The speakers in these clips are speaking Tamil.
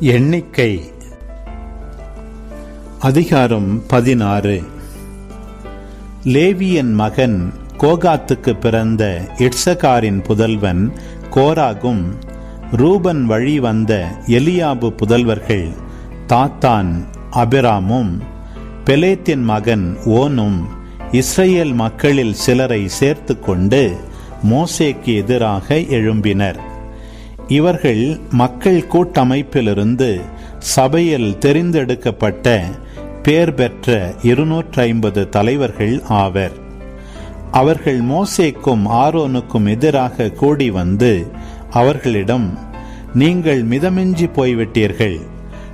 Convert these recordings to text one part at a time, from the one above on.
எண்ணிக்கை. அதிகாரம் பதினாறு. லேவியன் மகன் கோகாத்துக்கு பிறந்த இட்சகாரின் புதல்வன் கோராகும். ரூபன் வழி வந்த எலியாபு புதல்வர்கள் தாத்தான் அபிராமும் பெலேத்தின் மகன் ஓனும் இஸ்ரேல் மக்களில் சிலரை சேர்த்து கொண்டு மோசேக்கு எதிராக எழும்பினர். இவர்கள் மக்கள் கூட்டமைப்பிலிருந்து சபையில் தெரிந்தெடுக்கப்பட்ட பேர் பெற்ற இருநூற்றி ஐம்பது தலைவர்கள் ஆவர். அவர்கள் மோசேக்கும் ஆரோனுக்கும் எதிராக கூடி வந்து அவர்களிடம் நீங்கள் மிதமின்றி போய்விட்டீர்கள்.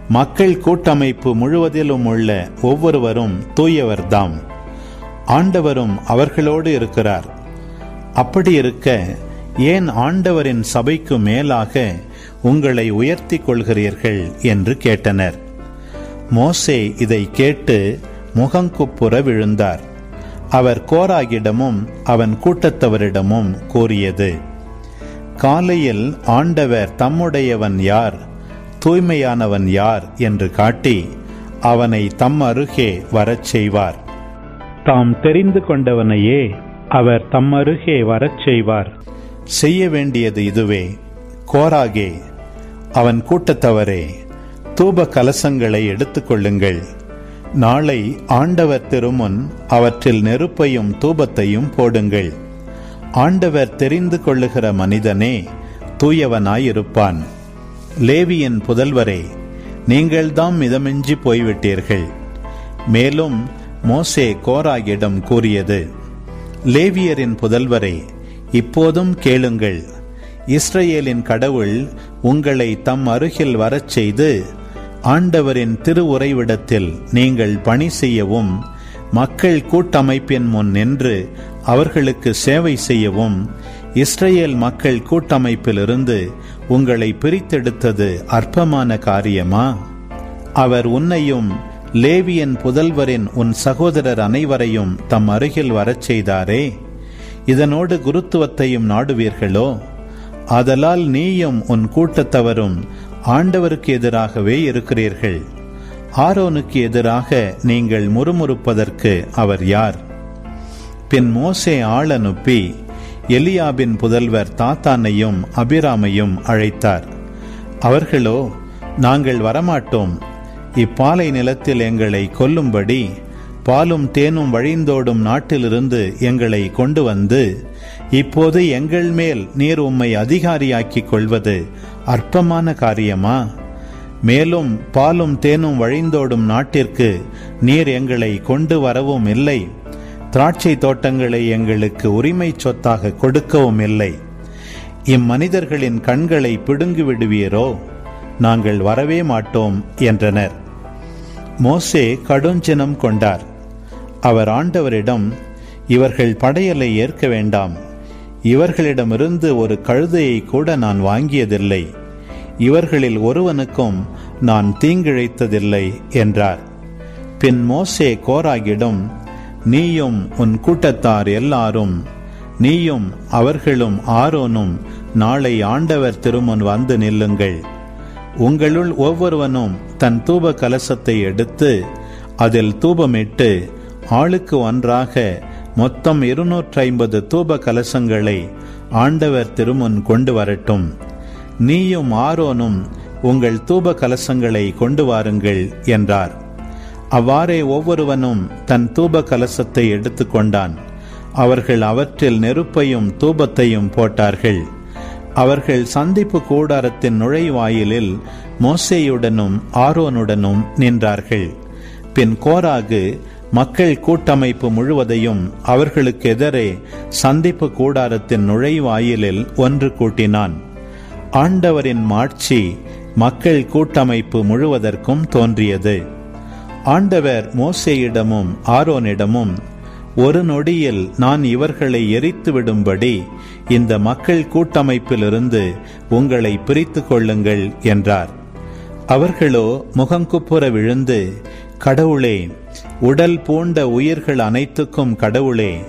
மக்கள் கூட்டமைப்பு முழுவதிலும் உள்ள ஒவ்வொருவரும் தூயவர்தாம். ஆண்டவரும் அவர்களோடு இருக்கிறார். அப்படி இருக்க ஏன் ஆண்டவரின் சபைக்கு மேலாக உங்களை உயர்த்தி கொள்கிறீர்கள் என்று கேட்டனர். மோசே இதை கேட்டு முகங்குப்புற விழுந்தார். அவர் கோராகிடமும் அவன் கூட்டத்தவரிடமும் கூறியது காலையில் ஆண்டவர் தம்முடையவன் யார்? தூய்மையானவன் யார்? என்று காட்டி அவனை தம் அருகே வரச் செய்வார். தாம் தெரிந்து கொண்டவனையே அவர் தம் அருகே வரச் செய்வார். செய்ய வேண்டியது இதுவே. கோராகே அவன் கூட்டத்தவரே தூப கலசங்களை எடுத்துக்கொள்ளுங்கள் நாளை ஆண்டவர் திருமுன் அவற்றில் நெருப்பையும் தூபத்தையும் போடுங்கள். ஆண்டவர் தெரிந்து கொள்ளுகிற மனிதனே தூயவனாயிருப்பான். லேவியின் புதல்வரே நீங்கள்தாம் மிதமின்றி போய்விட்டீர்கள். மேலும் மோசே கோராகிடம் கூறியது லேவியரின் புதல்வரே இப்போதும் கேளுங்கள். இஸ்ரேலின் கடவுள் உங்களை தம் அருகில் வரச் செய்து ஆண்டவரின் திருவுறைவிடத்தில் நீங்கள் பணி செய்யவும் மக்கள் கூட்டமைப்பின் முன் நின்று அவர்களுக்கு சேவை செய்யவும் இஸ்ரேல் மக்கள் கூட்டமைப்பிலிருந்து உங்களை பிரித்தெடுத்தது அற்பமான காரியமா? அவர் உன்னையும் லேவியன் புதல்வரின் உன் சகோதரர் அனைவரையும் தம் அருகில் வரச் செய்தாரே. இதனோடு குருத்துவத்தையும் நாடுவீர்களோ? ஆதலால் நீயும் உன் கூட்டத்தவரும் ஆண்டவருக்கு எதிராகவே இருக்கிறீர்கள். ஆரோனுக்கு எதிராக நீங்கள் முறுமுறுப்பதற்கு அவர் யார்? பின் மோசே ஆள் அனுப்பி எலியாபின் புதல்வர் தாத்தானையும் அபிராமையும் அழைத்தார். அவர்களோ நாங்கள் வரமாட்டோம். இப்பாலை நிலத்தில் எங்களை கொல்லும்படி பாலும் தேனும் வழிந்தோடும் நாட்டிலிருந்து எங்களை கொண்டு வந்து இப்போது எங்கள் மேல் நீர் உம்மை அதிகாரியாக்கிக் கொள்வது அற்பமான காரியமா? மேலும் பாலும் தேனும் வழிந்தோடும் நாட்டிற்கு நீர் எங்களை கொண்டு வரவும் இல்லை. திராட்சை தோட்டங்களை எங்களுக்கு உரிமை சொத்தாக கொடுக்கவும் இல்லை. இம்மனிதர்களின் கண்களை பிடுங்கி விடுவீரோ? நாங்கள் வரவே மாட்டோம் என்றனர். மோசே கடுஞ்சினம் கொண்டார். அவர் ஆண்டவரிடம் இவர்கள் படையலை ஏற்க வேண்டாம். இவர்களிடமிருந்து ஒரு கழுதையை கூட நான் வாங்கியதில்லை. இவர்களில் ஒருவனுக்கும் நான் தீங்கிழைத்ததில்லை என்றார். பின் மோசே கோராகிடம் நீயும் உன் கூட்டத்தார் எல்லாரும் நீயும் அவர்களும் ஆரோனும் நாளை ஆண்டவர் திருமுன் வந்து நில்லுங்கள். உங்களுள் ஒவ்வொருவனும் தன் தூப கலசத்தை எடுத்து அதில் தூபமிட்டு ஆளுக்கு ஒன்றாக மொத்தம் இருநூற்றி ஐம்பது தூப கலசங்களை ஆண்டவர் திருமுன் கொண்டு வரட்டும். நீயும் ஆரோனும் உங்கள் தூப கலசங்களை கொண்டு வாருங்கள் என்றார். அவ்வாறே ஒவ்வொருவனும் தன் தூப கலசத்தை எடுத்துக்கொண்டான். அவர்கள் அவற்றில் நெருப்பையும் தூபத்தையும் போட்டார்கள். அவர்கள் சந்திப்பு கூடாரத்தின் நுழைவாயிலில் மோசேயுடனும் ஆரோனுடனும் நின்றார்கள். பின் கோராகு மக்கள் கூட்டமைப்பு முழுவதையும் அவர்களுக்கு எதிரே சந்திப்பு கூடாரத்தின் நுழைவாயிலில் ஒன்று கூட்டினான். ஆண்டவரின் மாட்சி மக்கள் கூட்டமைப்பு முழுவதற்கும் தோன்றியது. ஆண்டவர் மோசேயிடமும் ஆரோனிடமும் ஒரு நொடியில் நான் இவர்களை எரித்து விடும்படி இந்த மக்கள் கூட்டமைப்பிலிருந்து உங்களை பிரித்து கொள்ளுங்கள் என்றார். அவர்களோ முகங்குப்புற விழுந்து கடவுளே உடல் பூண்ட உயிர்கள் அனைத்துக்கும் கடவுளே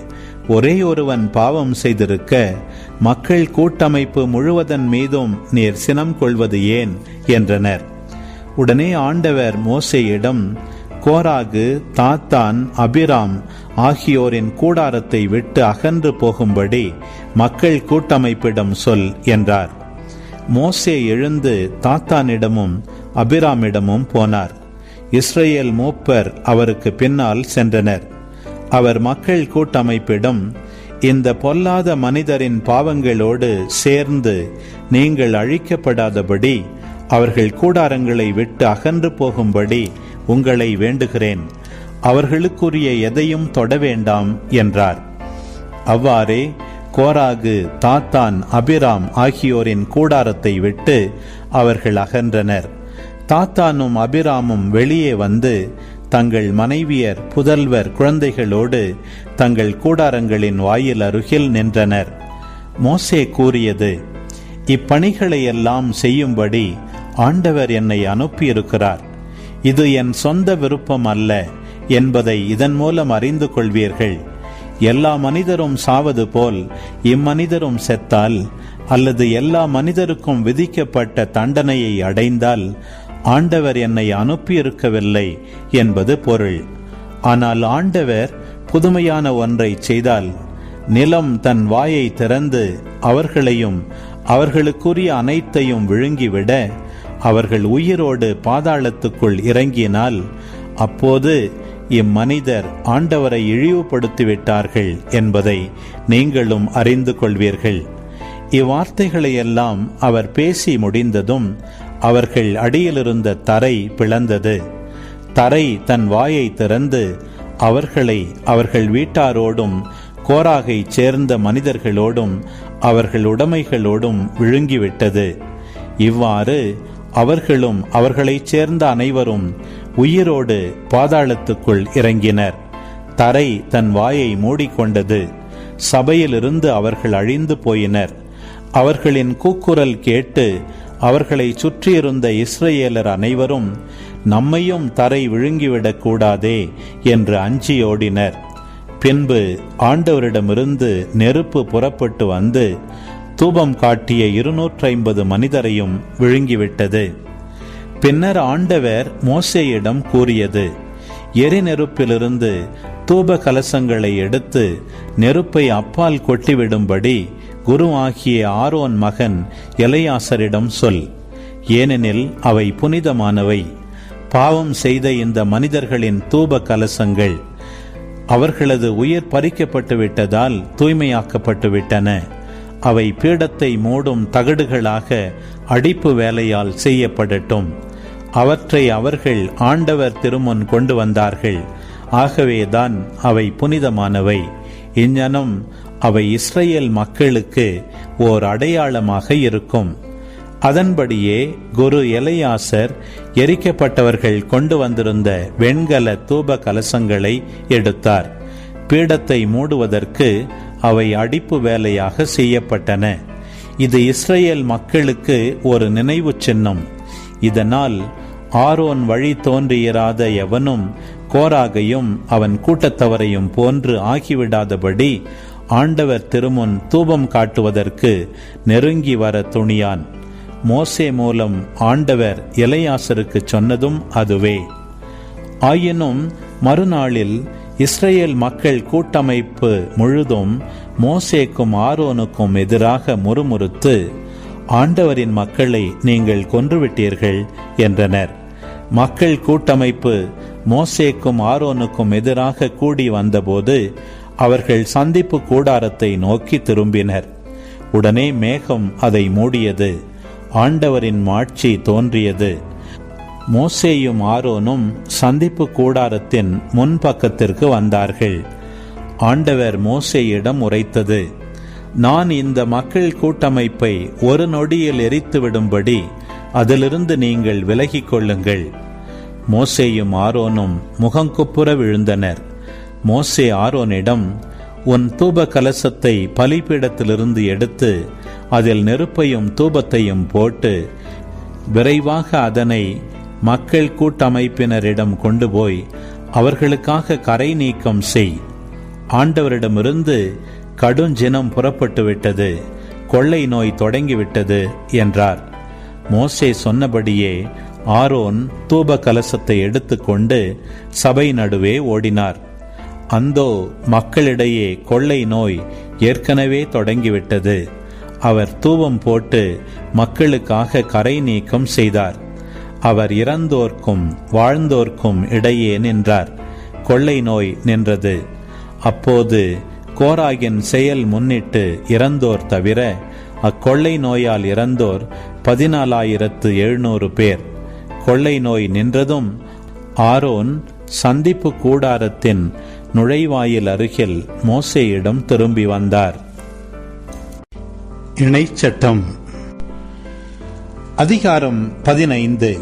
ஒரே ஒருவன் பாவம் செய்திருக்க மக்கள் கூட்டமைப்பு முழுவதன் மீதும் நீர் சினம் கொள்வது ஏன்? என்றனர். உடனே ஆண்டவர் மோசேயிடம் கோராகு தாத்தான் அபிராம் ஆகியோரின் கூடாரத்தை விட்டு அகன்று போகும்படி மக்கள் கூட்டமைப்பிடம் சொல் என்றார். மோசே எழுந்து தாத்தானிடமும் அபிராமிடமும் போனார். இஸ்ரேல் மூப்பர் அவருக்கு பின்னால் சென்றனர். அவர் மக்கள் கூட்டமைப்பிடம் இந்த பொல்லாத மனிதரின் பாவங்களோடு சேர்ந்து நீங்கள் அழிக்கப்படாதபடி அவர்கள் கூடாரங்களை விட்டு அகன்று போகும்படி உங்களை வேண்டுகிறேன். அவர்களுக்குரிய எதையும் தொட வேண்டாம் என்றார். அவ்வாறே கோராகு தாத்தான் அபிராம் ஆகியோரின் கூடாரத்தை விட்டு அவர்கள் அகன்றனர். தாத்தானும் அபிராமும் வெளியே வந்து தங்கள் மனைவியர் புதல்வர் குழந்தைகளோடு தங்கள் கூடாரங்களின் வாயில் அருகில் நின்றனர். மோசே கூறியது இப்பணிகளை எல்லாம் செய்யும்படி ஆண்டவர் என்னை அனுப்பியிருக்கிறார். இது என் சொந்த விருப்பம் அல்ல என்பதை இதன் மூலம் அறிந்து கொள்வீர்கள். எல்லா மனிதரும் சாவது போல் இம்மனிதரும் செத்தால் அல்லது எல்லா மனிதருக்கும் விதிக்கப்பட்ட தண்டனையை அடைந்தால் ஆண்டவர் என்னை அனுப்பியிருக்கவில்லை என்பது பொருள். ஆனால் ஆண்டவர் புதுமையான ஒன்றை செய்தால் நிலம் தன் வாயை திறந்து அவர்களையும் அவர்களுக்குரிய அனைத்தையும் விழுங்கிவிட அவர்கள் உயிரோடு பாதாளத்துக்குள் இறங்கினால் அப்போது இம்மனிதர் ஆண்டவரை இழிவுபடுத்திவிட்டார்கள் என்பதை நீங்களும் அறிந்து கொள்வீர்கள். இவ்வார்த்தைகளையெல்லாம் அவர் பேசி முடிந்ததும் அவர்கள் அடியிலிருந்த தரை பிளந்தது. தரை தன் வாயை திறந்து அவர்களை அவர்கள் வீட்டாரோடும் கோராகை சேர்ந்த மனிதர்களோடும் அவர்கள் உடைமைகளோடும் விழுங்கிவிட்டது. இவ்வாறு அவர்களும் அவர்களைச் சேர்ந்த அனைவரும் உயிரோடு பாதாளத்துக்குள் இறங்கினர். தரை தன் வாயை மூடிக்கொண்டது. சபையிலிருந்து அவர்கள் அழிந்து போயினர். அவர்களின் கூக்குரல் கேட்டு அவர்களை சுற்றியிருந்த இஸ்ரேலர் அனைவரும் நம்மையும் தரை விழுங்கிவிடக் கூடாதே என்று அஞ்சியோடினர் பின்பு ஆண்டவரிடமிருந்து நெருப்பு புறப்பட்டு வந்து தூபம் காட்டிய இருநூற்றி ஐம்பது மனிதரையும் விழுங்கிவிட்டது. பின்னர் ஆண்டவர் மோசேயிடம் கூறியது எரிநெருப்பிலிருந்து தூப கலசங்களை எடுத்து நெருப்பை அப்பால் கொட்டிவிடும்படி குரு ஆகிய ஆரோன் மகன் எலையாசரிடம் சொல் ஏனெனில் அவை புனிதமானவை. பாவம் செய்த இந்த மனிதர்களின் தூப கலசங்கள் அவர்களது உயிர் பறிக்கப்பட்டு விட்டதால் தூய்மையாக்கப்பட்டு விட்டன அவை பீடத்தை மூடும் தகடுகளாக அடிப்பு வேலையால் செய்யப்படட்டும். அவற்றை அவர்கள் ஆண்டவர் திருமுன் கொண்டு வந்தார்கள். ஆகவேதான் அவை புனிதமானவை. இஞ்ஞனம் அவை இஸ்ரேல் மக்களுக்கு ஓர் அடையாளமாக இருக்கும். அதன்படியே குரு எலையாசர் எரிக்கப்பட்டவர்கள் கொண்டு வந்திருந்த வெண்கல தூப கலசங்களை எடுத்தார். பீடத்தை மூடுவதற்கு அவை அடிப்பு வேலையாக செய்யப்பட்டன. இது இஸ்ரேல் மக்களுக்கு ஒரு நினைவு சின்னம். இதனால் ஆரோன் வழி தோன்றியிராத எவனும் கோராகையும் அவன் கூட்டத்தவரையும் போன்று ஆகிவிடாதபடி ஆண்டவர் திருமுன் தூபம் காட்டுவதற்கு நெருங்கி வர துணியான். மோசே மூலம் ஆண்டவர் இலையாசருக்கு சொன்னதும் அதுவே. ஆயினும் மறுநாளில் இஸ்ரேல் மக்கள் கூட்டமைப்பு முழுதும் மோசேக்கும் ஆரோனுக்கும் எதிராக முறுமுறுத்து ஆண்டவரின் மக்களை நீங்கள் கொன்றுவிட்டீர்கள் என்றனர். மக்கள் கூட்டமைப்பு மோசேக்கும் ஆரோனுக்கும் எதிராக கூடி வந்தபோது அவர்கள் சந்திப்பு கூடாரத்தை நோக்கி திரும்பினர். உடனே மேகம் அதை மூடியது. ஆண்டவரின் மாட்சி தோன்றியது. மோசேயும் ஆரோனும் சந்திப்பு கூடாரத்தின் முன்பக்கத்திற்கு வந்தார்கள். ஆண்டவர் மோசேயிடம் உரைத்தது நான் இந்த மக்கள் கூட்டமைப்பை ஒரு நொடியில் எரித்துவிடும்படி அதிலிருந்து நீங்கள் விலகிக் கொள்ளுங்கள். மோசேயும் ஆரோனும் முகங்குப்புற விழுந்தனர். மோசே ஆரோனிடம் உன் தூப கலசத்தை பலிபீடத்திலிருந்து எடுத்து அதில் நெருப்பையும் தூபத்தையும் போட்டு விரைவாக அதனை மக்கள் கூட்டமைப்பினரிடம் கொண்டு போய் அவர்களுக்காக கரை நீக்கம் செய். ஆண்டவரிடமிருந்து கடுஞ்சினம் புறப்பட்டு விட்டது கொள்ளை நோய் தொடங்கிவிட்டது என்றார். மோசே சொன்னபடியே ஆரோன் தூப கலசத்தை எடுத்துக்கொண்டு சபை நடுவே ஓடினார். அந்தோ மக்களிடையே கொள்ளை நோய் ஏற்கனவே தொடங்கிவிட்டது. அவர் தூவம் போட்டு மக்களுக்காக கரை நீக்கம் செய்தார். அவர் இறந்தோர்க்கும் வாழ்ந்தோர்க்கும் இடையே நின்றார். கொள்ளை நோய் நின்றது. அப்போது கோராகின் செயல் முன்னிட்டு இறந்தோர் தவிர அக்கொள்ளை நோயால் இறந்தோர் பதினாலாயிரத்து எழுநூறு பேர். கொள்ளை நோய் நின்றதும் ஆரோன் சந்திப்பு கூடாரத்தின் நுழைவாயில் அருகில் மோசேயிடம் திரும்பி வந்தார். இணைச்சட்டம். அதிகாரம் பதினைந்து.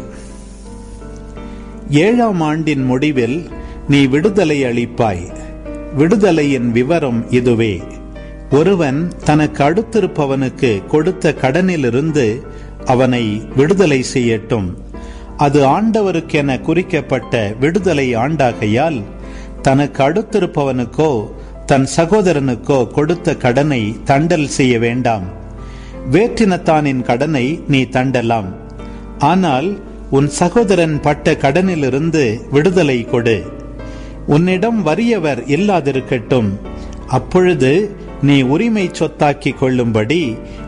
ஏழாம் ஆண்டின் முடிவில் நீ விடுதலை அளிப்பாய். விடுதலையின் விவரம் இதுவே. ஒருவன் தனக்கு அடுத்திருப்பவனுக்கு கொடுத்த கடனிலிருந்து அவனை விடுதலை செய்யட்டும். அது ஆண்டவருக்கென குறிக்கப்பட்ட விடுதலை ஆண்டாகையால் தனக்கு அடுத்திருப்பவனுக்கோ தன் சகோதரனுக்கோ கொடுத்த கடனை தண்டல் செய்ய வேண்டாம். வேற்றினத்தானின் கடனை நீ தண்டலாம். ஆனால் உன் சகோதரன் பட்ட கடனிலிருந்து விடுதலை கொடு. உன்னிடம் வறியவர் இல்லாதிருக்கட்டும். அப்பொழுது நீ உரிமை சொத்தாக்கிக் கொள்ளும்படி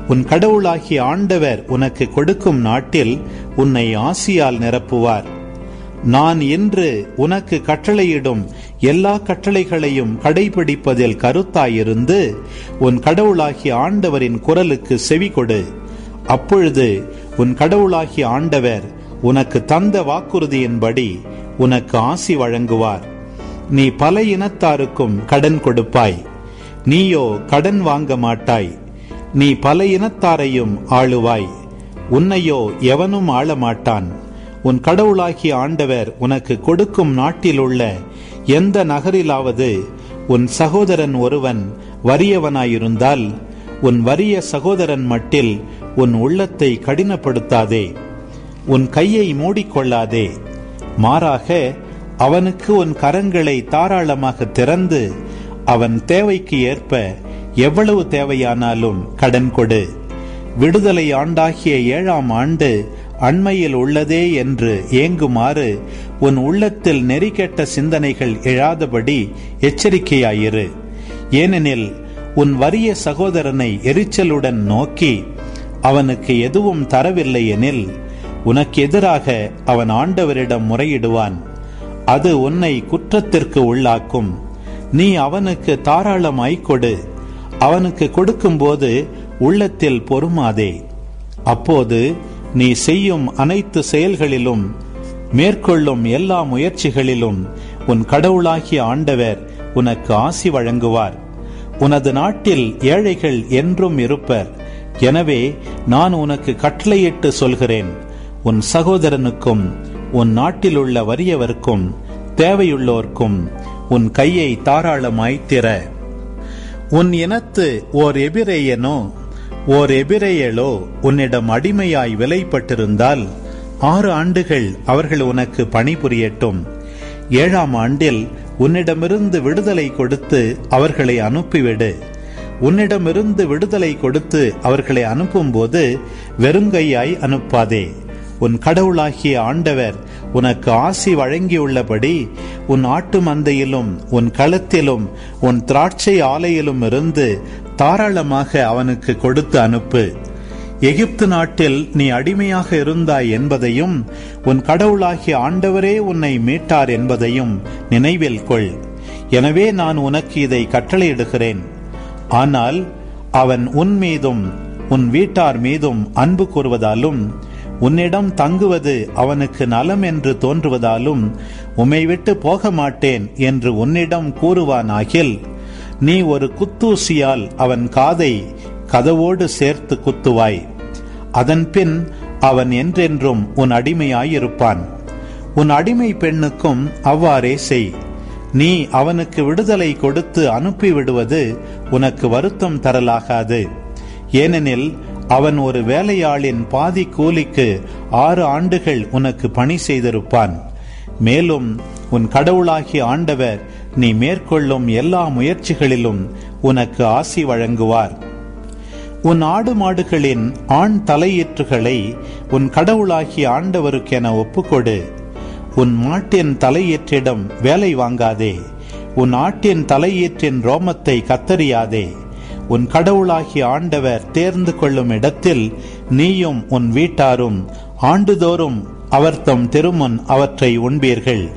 உன் கடவுளாகி ஆண்டவர் உனக்கு கொடுக்கும் நாட்டில் உன்னை ஆசியால் நிரப்புவார். நான் இன்று உனக்கு கட்டளையிடும் எல்லா கட்டளைகளையும் கடைபிடிப்பதில் கருத்தாயிருந்து உன் கடவுளாகிய ஆண்டவரின் குரலுக்கு செவி கொடு. அப்பொழுது உன் கடவுளாகிய ஆண்டவர் உனக்கு தந்த வாக்குறுதியின்படி உனக்கு ஆசி வழங்குவார். நீ பல இனத்தாருக்கும் கடன் கொடுப்பாய். நீயோ கடன் வாங்க மாட்டாய். நீ பல இனத்தாரையும் ஆளுவாய். உன்னையோ எவனும் ஆளமாட்டான். உன் கடவுளாகிய ஆண்டவர் உனக்கு கொடுக்கும் நாட்டிலுள்ள எந்த நகரிலாவது உன் சகோதரன் ஒருவன் வறியவனாயிருந்தால் உன் வறிய சகோதரன் மட்டில் உன் உள்ளத்தை கடினப்படுத்தாதே. உன் கையை மூடிக்கொள்ளாதே. மாறாக அவனுக்கு உன் கரங்களை தாராளமாக திறந்து அவன் தேவைக்கு ஏற்ப எவ்வளவு தேவையானாலும் கடன் கொடு. விடுதலை ஆண்டாகிய ஏழாம் ஆண்டு அண்மையில் உள்ளதே என்று ஏங்குமாறு உன் உள்ளத்தில் நெறிகெட்ட சிந்தனைகள் எழாதபடி எச்சரிக்கையாயிரு. ஏனெனில் உன் வறிய சகோதரனை எரிச்சலுடன் நோக்கி அவனுக்கு எதுவும் தரவில்லை எனில் உனக்கு எதிராக அவன் ஆண்டவரிடம் முறையிடுவான். அது உன்னை குற்றத்திற்கு உள்ளாக்கும். நீ அவனுக்கு தாராளமாய் கொடு. அவனுக்கு கொடுக்கும்போது உள்ளத்தில் பொறுமாதே. அப்போது நீ செய்யும் அனைத்து செயல்களிலும் மேற்கொள்ளும் எல்லா முயற்சிகளிலும் உன் கடவுளாகிய ஆண்டவர் உனக்கு ஆசி வழங்குவார். உனது நாட்டில் ஏழைகள் என்றும் இருப்பர். எனவே நான் உனக்கு கட்டளையிட்டு சொல்கிறேன். உன் சகோதரனுக்கும் உன் நாட்டில் உள்ள வறியவர்க்கும் தேவையுள்ளோர்க்கும் உன் கையை தாராளமாய் திற. உன் இனத்து ஓர் எபிரேயனோ? ஓர் எபிரேயலோ உன்னிடம் அடிமையாய் விலைப்பட்டிருந்தால் ஆறு ஆண்டுகள் அவர்கள் உனக்கு பணிபுரியட்டும். ஏழாம் ஆண்டில் உன்னிடமிருந்து விடுதலை கொடுத்து அவர்களை அனுப்பிவிடு. உன்னிடமிருந்து விடுதலை கொடுத்து அவர்களை அனுப்பும்போது வெறுங்கையாய் அனுப்பாதே. உன் கடவுளாகிய ஆண்டவர் உனக்கு ஆசி வழங்கியுள்ளபடி உன் ஆட்டு மந்தையிலும் உன் களத்திலும் உன் திராட்சை ஆலையிலும் இருந்து தாராளமாக அவனுக்கு கொடுத்து அனுப்பு. எகிப்து நாட்டில் நீ அடிமையாக இருந்தாய் என்பதையும் உன் கடவுளாகிய ஆண்டவரே உன்னை மீட்டார் என்பதையும் நினைவில் கொள். எனவே நான் உனக்கு இதை கட்டளையிடுகிறேன். ஆனால் அவன் உன் மீதும் உன் வீட்டார் மீதும் அன்பு கூறுவதாலும் உன்னிடம் தங்குவது அவனுக்கு நலம் என்று தோன்றுவதாலும் உம்மை விட்டு போக மாட்டேன் என்று உன்னிடம் கூறுவானாகில் நீ ஒரு குத்தூசியால் அவன் காதை கதவோடு சேர்த்து குத்துவாய். அதன்பின் அவன் என்றென்றும் உன் அடிமையாயிருப்பான். உன் அடிமை பெண்ணுக்கும் அவ்வாறே செய். நீ அவனுக்கு விடுதலை கொடுத்து அனுப்பிவிடுவது உனக்கு வருத்தம் தரலாகாது. ஏனெனில் அவன் ஒரு வேலையாளின் பாதி கூலிக்கு ஆறு ஆண்டுகள் உனக்கு பணி செய்திருப்பான். மேலும் உன் கடவுளாகி ஆண்டவர் நீ மேற்கொள்ளும் எல்லா முயற்சிகளிலும் உனக்கு ஆசி வழங்குவார். உன் ஆடு மாடுகளின் ஆண் தலையீற்றுகளை உன் கடவுளாகிய ஆண்டவருக்கென ஒப்புக்கொடு. உன் மாட்டின் தலையீற்றிடம் வேலை வாங்காதே. உன் ஆட்டின் தலையீற்றின் ரோமத்தை கத்தறியாதே. உன் கடவுளாகிய ஆண்டவர் தேர்ந்து கொள்ளும் இடத்தில் நீயும் உன் வீட்டாரும் ஆண்டுதோறும் அவர்தம் திருமுன் அவற்றை உண்பீர்கள்.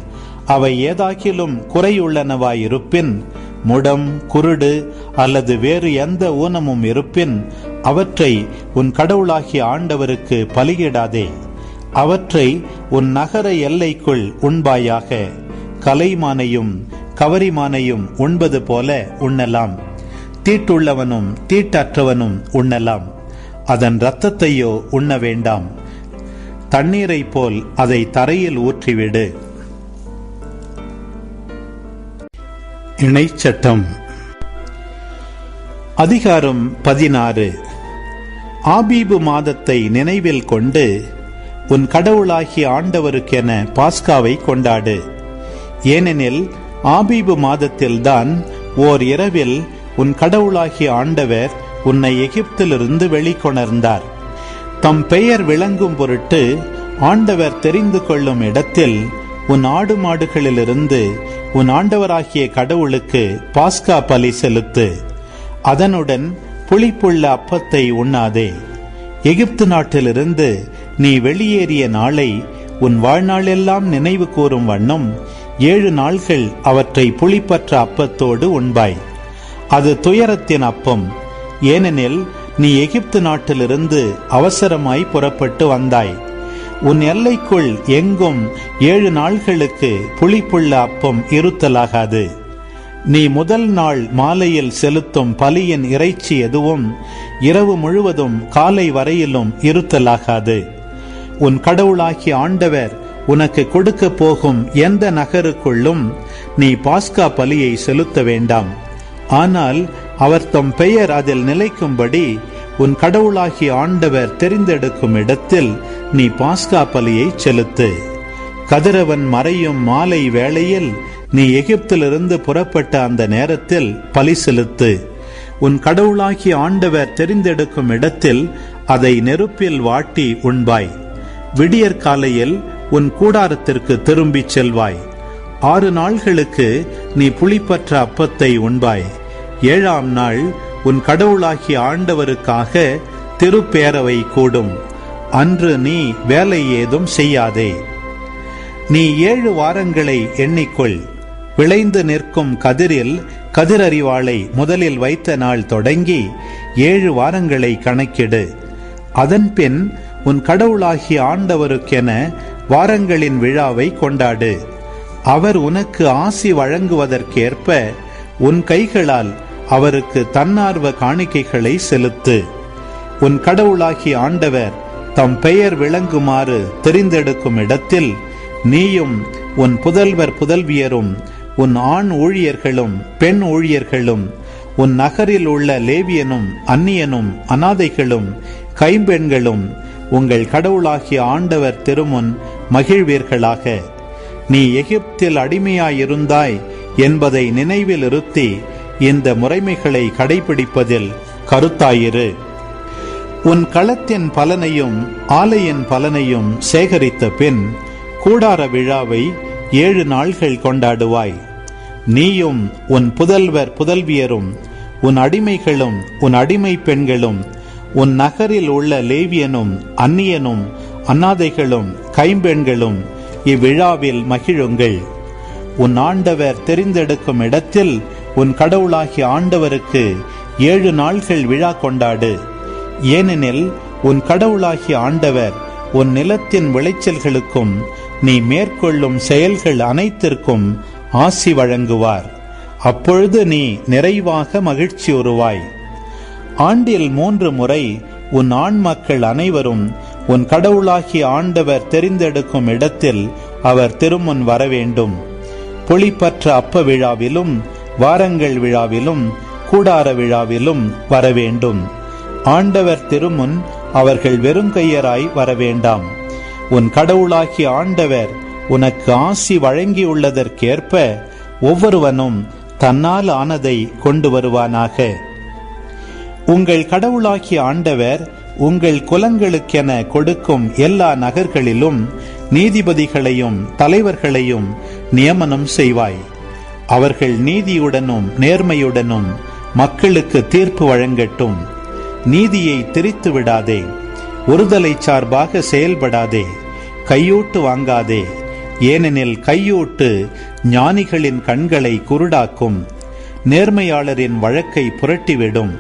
அவை ஏதாகிலும் குறையுள்ளனவாயிருப்பின் முடம் குருடு அல்லது வேறு எந்த ஊனமும் இருப்பின் அவற்றை உன் கடவுளாகிய ஆண்டவருக்கு பலியிடாதே. அவற்றை உன் நகர எல்லைக்குள் உண்பாயாக கலைமானையும் கவரிமானையும் உண்பது போல உண்ணலாம். தீட்டுள்ளவனும் தீட்டற்றவனும் உண்ணலாம். அதன் இரத்தத்தையோ உண்ண வேண்டாம். தண்ணீரை போல் அதை தரையில் ஊற்றிவிடு. இணைச்சட்டம். அதிகாரம் பதினாறு. ஆபீபு மாதத்தை நினைவில் கொண்டு உன் கடவுளாகிய ஆண்டவருக்கென பாஸ்காவை கொண்டாடு. ஏனெனில் ஆபீபு மாதத்தில்தான் ஓர் இரவில் உன் கடவுளாகிய ஆண்டவர் உன்னை எகிப்திலிருந்து வெளிக்கொணர்ந்தார். தம் பெயர் விளங்கும் பொருட்டு ஆண்டவர் தெரிந்து கொள்ளும் இடத்தில் உன் ஆடு மாடுகளிலிருந்து உன் ஆண்டவராகிய கடவுளுக்கு பாஸ்கா பலி செலுத்து. அதனுடன் புளிப்புள்ள அப்பத்தை உண்ணாதே. எகிப்து நாட்டிலிருந்து நீ வெளியேறிய நாளை உன் வாழ்நாளெல்லாம் நினைவு கூறும் வண்ணம் ஏழு நாள்கள் அவற்றை புளிப்பற்ற அப்பத்தோடு உண்பாய். அது துயரத்தின் அப்பம். ஏனெனில் நீ எகிப்து நாட்டிலிருந்து அவசரமாய் புறப்பட்டு வந்தாய். உன் எல்லைக்குள் எங்கும் ஏழு நாள்களுக்கு புளிப்புள்ள அப்பம் இருத்தலாகாது. நீ முதல் நாள் மாலையில் செலுத்தும் பலியின் இறைச்சி எதுவும் இரவு முழுவதும் காலை வரையிலும் இருத்தலாகாது. உன் கடவுளாகிய ஆண்டவர் உனக்கு கொடுக்க போகும் எந்த நகருக்குள்ளும் நீ பாஸ்கா பலியை செலுத்த வேண்டாம். ஆனால் அவர் தம் பெயர் அதில் நிலைக்கும்படி உன் கடவுளாகிய ஆண்டவர் தெரிந்தெடுக்கும் இடத்தில் நீ பாஸ்கா பலியை செலுத்து. கதிரவன் மறையும் மாலை வேளையில் நீ எகிப்திலிருந்து புறப்பட்ட அந்த நேரத்தில் பலி செலுத்து. உன் கடவுளாகிய ஆண்டவர் தெரிந்தெடுக்கும் இடத்தில் அதை நெருப்பில் வாட்டி உண்பாய். விடியற் காலையில் உன் கூடாரத்திற்கு திரும்பிச் செல்வாய். ஆறு நாள்களுக்கு நீ புளிப்பற்ற அப்பத்தை உண்பாய். ஏழாம் நாள் உன் கடவுளாகிய ஆண்டவருக்காக திருப்பேரவை கூடும். அன்று நீ வேலை ஏதும் செய்யாதே. நீ ஏழு வாரங்களை எண்ணிக்கொள். விளைந்து நிற்கும் கதிரில் கதிரறிவாளை முதலில் வைத்த நாள் தொடங்கி ஏழு வாரங்களை கணக்கிடு. அதன்பின் உன் கடவுளாகிய ஆண்டவருக்கென வாரங்களின் விழாவை கொண்டாடு. அவர் உனக்கு ஆசி வழங்குவதற்கேற்ப உன் கைகளால் அவருக்கு தன்னார்வ காணிக்கைகளை செலுத்து. உன் கடவுளாகி ஆண்டவர் தம் பெயர் விளங்குமாறு தெரிந்தெடுக்கும் இடத்தில் நீயும் உன் புதல்வர் புதல்வியரும் உன் ஆண் ஊழியர்களும் பெண் ஊழியர்களும் உன் நகரில் உள்ள லேவியனும் அந்நியனும் அனாதைகளும் கைம்பெண்களும் உங்கள் கடவுளாகிய ஆண்டவர் திருமுன் மகிழ்வீர்களாக. நீ எகிப்தில் அடிமையாயிருந்தாய் என்பதை நினைவில் இருத்தி இந்த முறைமைகளை கடைபிடிப்பதில் கருத்தாயிரு. உன் களத்தின் பலனையும் ஆலையின் பலனையும் சேகரித்த பின் கூடார விழாவை ஏழு நாள்கள் கொண்டாடுவாய். நீயும் உன் புதல்வர் புதல்வியரும் உன் அடிமைகளும் உன் அடிமை பெண்களும் உன் நகரில் உள்ள லேவியனும் அந்நியனும் அன்னாதைகளும் கைம்பெண்களும் இவ்விழாவில் மகிழுங்கள். உன் ஆண்டவர் தெரிந்தெடுக்கும் இடத்தில் உன் கடவுளாகிய ஆண்டவருக்கு ஏழு நாள்கள் விழா கொண்டாடு. ஏனெனில் உன் கடவுளாகிய ஆண்டவர் உன் நிலத்தின் விளைச்சல்களுக்கும் நீ மேற்கொள்ளும் செயல்கள் அனைத்திற்கும் ஆசி வழங்குவார். அப்பொழுது நீ நிறைவாக மகிழ்ச்சி உருவாய். ஆண்டில் மூன்று முறை உன் ஆண் மக்கள் அனைவரும் உன் கடவுளாகிய ஆண்டவர் தெரிந்தெடுக்கும் இடத்தில் அவர் திருமுன் வர வேண்டும் புளிப்பற்ற அப்ப விழாவிலும் வாரங்கள் விழாவிலும் கூடார விழாவிலும் வர வேண்டும் ஆண்டவர் திருமுன் அவர்கள் வெறுங்கையராய் வர வேண்டாம் உன் கடவுளாகிய ஆண்டவர் உனக்கு ஆசி வழங்கியுள்ளதற்கேற்ப ஒவ்வொருவனும் தன்னால் ஆனதை கொண்டு வருவானாக. உங்கள் கடவுளாகிய ஆண்டவர் உங்கள் குலங்களுக்கென கொடுக்கும் எல்லா நகர்களிலும் நீதிபதிகளையும் தலைவர்களையும் நியமனம் செய்வாய். அவர்கள் நீதியுடனும் நேர்மையுடனும் மக்களுக்கு தீர்ப்பு வழங்கட்டும். நீதியை திரித்து விடாதே. ஒருதலை சார்பாக செயல்படாதே. கையூட்டு வாங்காதே. ஏனெனில் கையூட்டு ஞானிகளின் கண்களை குருடாக்கும். நேர்மையாளரின் வழக்கை புரட்டிவிடும்.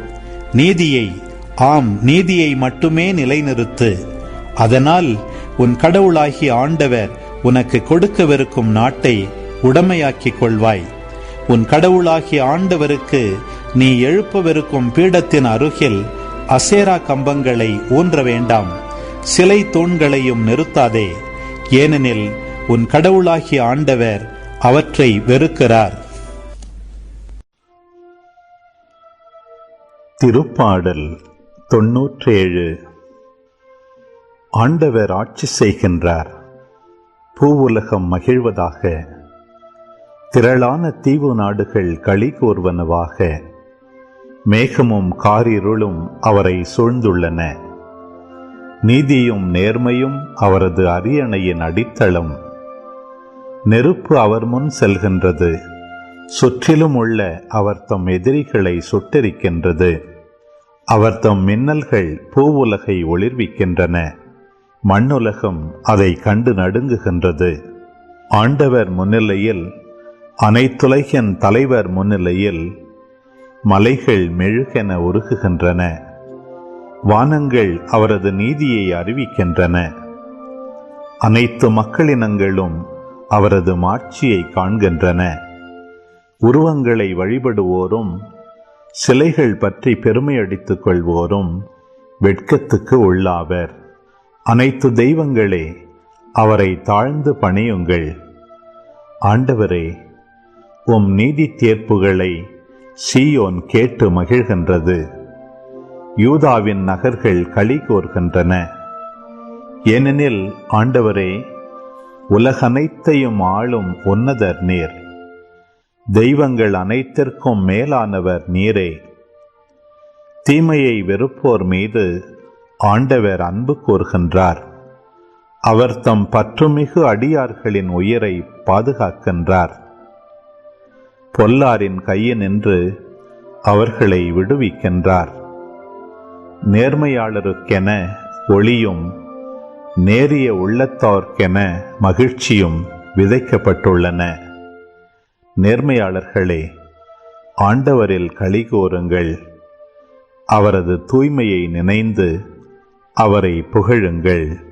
நீதியை ஆம் நீதியை மட்டுமே நிலைநிறுத்து. அதனால் உன் கடவுளாகி ஆண்டவர் உனக்கு கொடுக்கவிருக்கும் நாட்டை உடமையாக்கிக் கொள்வாய். உன் கடவுளாகிய ஆண்டவருக்கு நீ எழுப்பவிருக்கும் பீடத்தின் அருகில் அசேரா கம்பங்களை ஊன்ற வேண்டாம். சிலை தூண்களையும் நிறுத்தாதே. ஏனெனில் உன் கடவுளாகிய ஆண்டவர் அவற்றை வெறுக்கிறார். திருப்பாடல் தொன்னூற்றேழு. ஆண்டவர் ஆட்சி செய்கின்றார். பூவுலகம் மகிழ்வதாக. திரளான தீவு நாடுகள் களி கூர்வனவாக மேகமும் காரிருளும் அவரை சூழ்ந்துள்ளன. நீதியும் நேர்மையும் அவரது அரியணையின் அடித்தளம். நெருப்பு அவர் முன் செல்கின்றது சுற்றிலும் உள்ள அவர் தம் எதிரிகளை சுட்டெரிக்கின்றது. அவர் தம் மின்னல்கள் பூவுலகை ஒளிர்விக்கின்றன மண்ணுலகம் அதை கண்டு நடுங்குகின்றது. ஆண்டவர் முன்னிலையில் அனைத்துலகின் தலைவர் முன்னிலையில் மலைகள் மெழுகென உருகுகின்றன. வானங்கள் அவரது நீதியை அறிவிக்கின்றன. அனைத்து மக்களினங்களும் அவரது மாட்சியை காண்கின்றன. உருவங்களை வழிபடுவோரும் சிலைகள் பற்றி பெருமையடித்துக் கொள்வோரும் வெட்கத்துக்கு உள்ளாவர். அனைத்து தெய்வங்களே அவரை தாழ்ந்து பணியுங்கள். ஆண்டவரே உம் நீதி தீர்ப்புகளை சீயோன் கேட்டு மகிழ்கின்றது. யூதாவின் நகர்கள் களி கோர்கின்றன. ஏனெனில் ஆண்டவரே உலகனைத்தையும் ஆளும் உன்னதர் நீர். தெய்வங்கள் அனைத்திற்கும் மேலானவர் நீரே. தீமையை வெறுப்போர் மீது ஆண்டவர் அன்பு கூறுகின்றார். அவர் தம் பற்றுமிகு அடியார்களின் உயிரை பாதுகாக்கின்றார். பொல்லாரின் கையில் நின்று அவர்களை விடுவிக்கின்றார். நேர்மையாளருக்கென ஒளியும் நேரிய உள்ளத்தார்க்கென மகிழ்ச்சியும் விதைக்கப்பட்டுள்ளன. நேர்மையாளர்களே ஆண்டவரில் களி கூறுங்கள் அவரது தூய்மையை நினைந்து அவரை புகழுங்கள்.